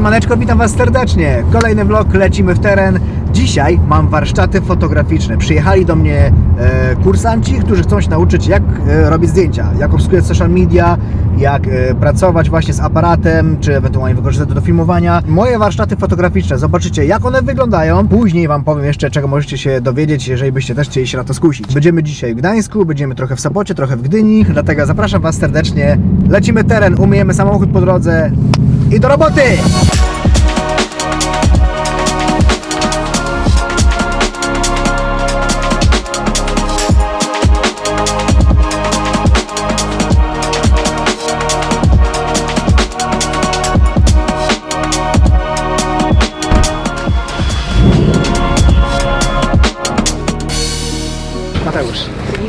Siemaneczko, witam Was serdecznie. Kolejny vlog, lecimy w teren. Dzisiaj mam warsztaty fotograficzne. Przyjechali do mnie e, kursanci, którzy chcą się nauczyć jak e, robić zdjęcia, jak obsługiwać social media, jak e, pracować właśnie z aparatem, czy ewentualnie wykorzystać to do filmowania. Moje warsztaty fotograficzne, zobaczycie jak one wyglądają. Później Wam powiem jeszcze, czego możecie się dowiedzieć, jeżeli byście też chcieli się na to skusić. Będziemy dzisiaj w Gdańsku, będziemy trochę w Sopocie, trochę w Gdyni, dlatego zapraszam Was serdecznie. Lecimy teren, umyjemy samochód po drodze i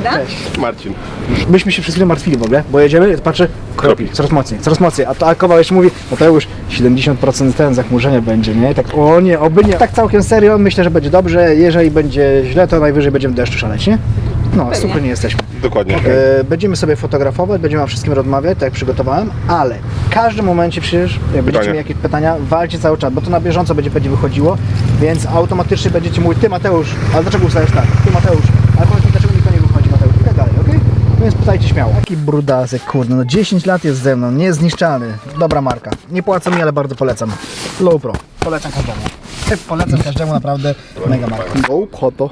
Cześć. Marcin. Myśmy się przez chwilę martwili w ogóle, bo jedziemy, patrzę, kropi, coraz mocniej, coraz mocniej, a to a Kowal jeszcze mówi, Mateusz, 70% ten zachmurzenia będzie, nie? I tak, o nie, oby nie. Tak całkiem serio, myślę, że będzie dobrze, jeżeli będzie źle, to najwyżej będziemy deszczu szaleć, nie? No, super nie jesteśmy. Dokładnie. E, będziemy sobie fotografować, będziemy o wszystkim rozmawiać, tak jak przygotowałem, ale w każdym momencie przecież, jak będziecie Pytanie. mieli jakieś pytania, walcie cały czas, bo to na bieżąco będzie, będzie wychodziło, więc automatycznie będziecie mówić, ty Mateusz, ale dlaczego ustajesz tak? Ty Mateusz, ale powiedz mi, dlaczego mi to nie wychodzi, Mateusz, i tak dalej, okej? Więc pytajcie śmiało. Taki brudasek, kurde, no 10 lat jest ze mną, niezniszczalny, dobra marka. Nie płacą mi, ale bardzo polecam. Low Pro, polecam każdemu. Polecam każdemu, naprawdę mega marka. O, koto.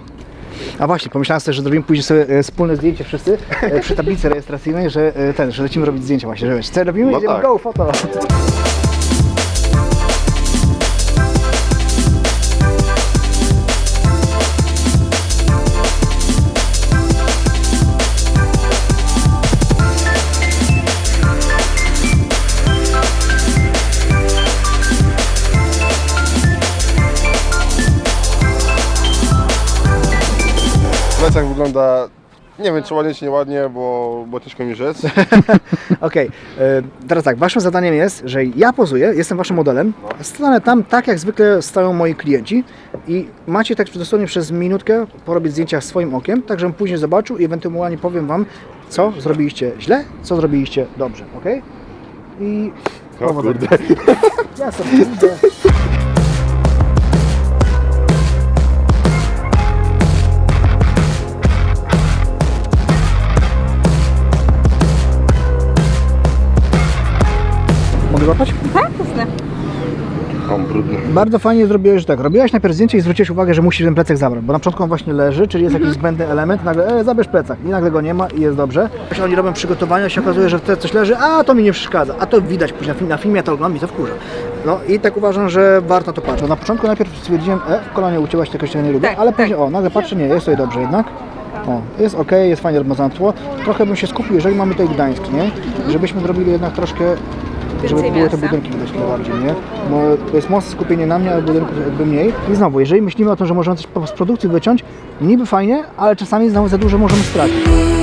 A właśnie, pomyślałem sobie, że zrobimy później sobie e, wspólne zdjęcie wszyscy e, przy tablicy rejestracyjnej, że e, ten, że lecimy robić zdjęcia właśnie, że wiesz, co robimy? No Idziemy, tak. go, foto. Plecak wygląda, nie wiem czy ładnie czy nieładnie, bo, bo ciężko mi rzec. Okej, e, teraz tak, waszym zadaniem jest, że ja pozuję, jestem waszym modelem, stanę tam tak jak zwykle stoją moi klienci i macie tak dosłownie przez minutkę porobić zdjęcia swoim okiem, tak żebym później zobaczył i ewentualnie powiem wam, co zrobiliście źle, co zrobiliście dobrze, ok? I O kurde. Ja sobie idę. Złapać? Tak, jasne. Brudny. Bardzo fajnie zrobiłeś, że tak, robiłaś najpierw zdjęcie i zwróciłeś uwagę, że musisz ten plecak zabrać, bo na początku on właśnie leży, czyli jest jakiś zbędny element, nagle e, zabierz plecak i nagle go nie ma i jest dobrze. Oni robią przygotowania, się okazuje, że coś leży, a to mi nie przeszkadza, a to widać później na, film, na filmie, to oglądam i to wkurza. No i tak uważam, że warto to patrzeć. Na początku najpierw stwierdziłem, e, w kolanie ucięłaś tego, czego nie lubię, Tak, ale tak. później, o, nagle patrzę, nie, jest tutaj dobrze jednak. O, jest ok, jest fajnie rozmazane tło. Trochę bym się skupił, jeżeli mamy tutaj Gdańsk, nie? Żebyśmy zrobili jednak troszkę żeby były te budynki widać trochę bardziej, nie? Bo to jest mocne skupienie na mnie, ale budynków jakby mniej. I znowu, jeżeli myślimy o tym, że możemy coś z produkcji wyciąć, niby fajnie, ale czasami znowu za dużo możemy stracić.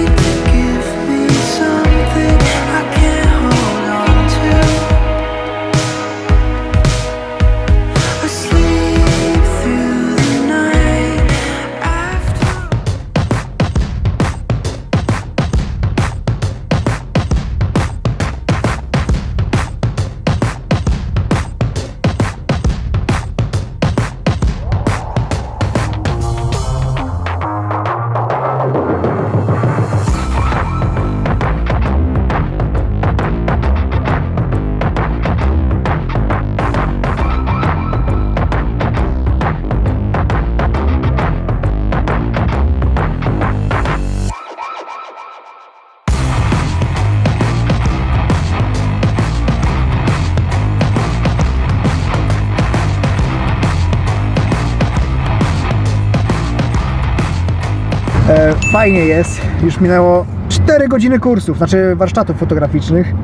Fajnie jest, już minęło 4 godziny kursów, znaczy warsztatów fotograficznych.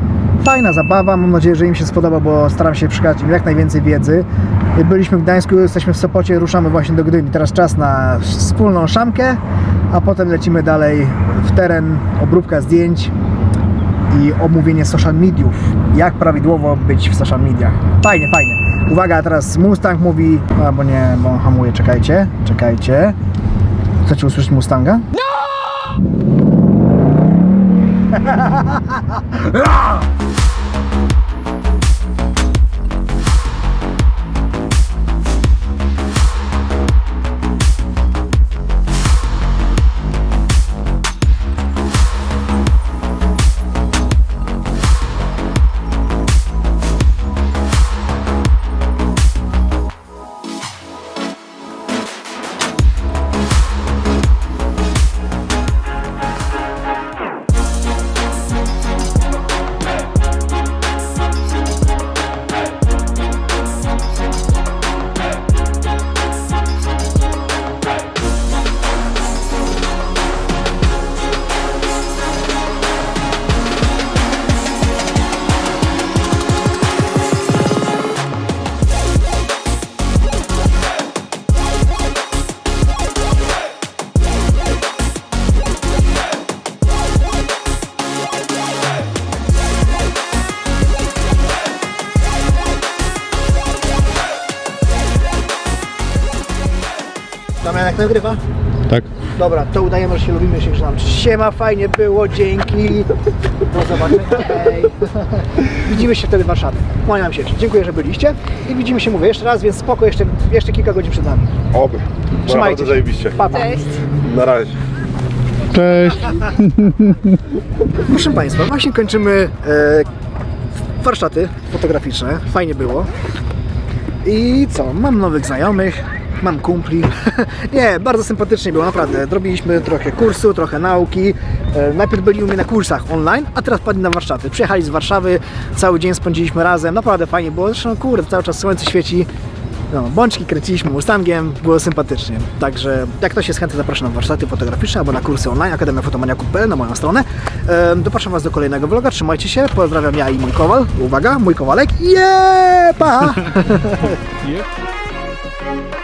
Fajna zabawa, mam nadzieję, że im się spodoba, bo staram się przekazać im jak najwięcej wiedzy. Byliśmy w Gdańsku, jesteśmy w Sopocie, ruszamy właśnie do Gdyni. Teraz czas na wspólną szamkę, a potem lecimy dalej w teren, obróbka zdjęć i omówienie social mediów. Jak prawidłowo być w social mediach. Fajnie, fajnie. Uwaga, teraz Mustang mówi, albo nie, bo hamuje, czekajcie, czekajcie. Chcecie usłyszeć Mustanga? No! Damianek nagrywa? Tak? Dobra, to udajemy, że się lubimy, się żegnam. Siema, fajnie było, dzięki. Do zobaczenia, hej. Widzimy się wtedy w Warszawie. Kłaniam się, dziękuję, że byliście i widzimy się, mówię, jeszcze raz, więc spoko, jeszcze, jeszcze kilka godzin przed nami. Oby. Trzymajcie się. zajebiście. Pa, pa. Na razie. Cześć! Proszę Państwa, właśnie kończymy e, warsztaty fotograficzne. Fajnie było. I co? Mam nowych znajomych, mam kumpli. Nie, bardzo sympatycznie było, naprawdę. Zrobiliśmy trochę kursu, trochę nauki. E, najpierw byli u mnie na kursach online, a teraz padli na warsztaty. Przyjechali z Warszawy, cały dzień spędziliśmy razem. Naprawdę fajnie było. Zresztą, kurde, cały czas słońce świeci. No, bączki kręciliśmy Mustangiem, było sympatycznie. Także jak ktoś jest chętny, zapraszam na warsztaty fotograficzne albo na kursy online, Akademia Fotomaniaku.pl na moją stronę. Ehm, Zapraszam Was do kolejnego vloga, trzymajcie się, pozdrawiam ja i mój kowal. Uwaga, mój kowalek. Jeee, pa!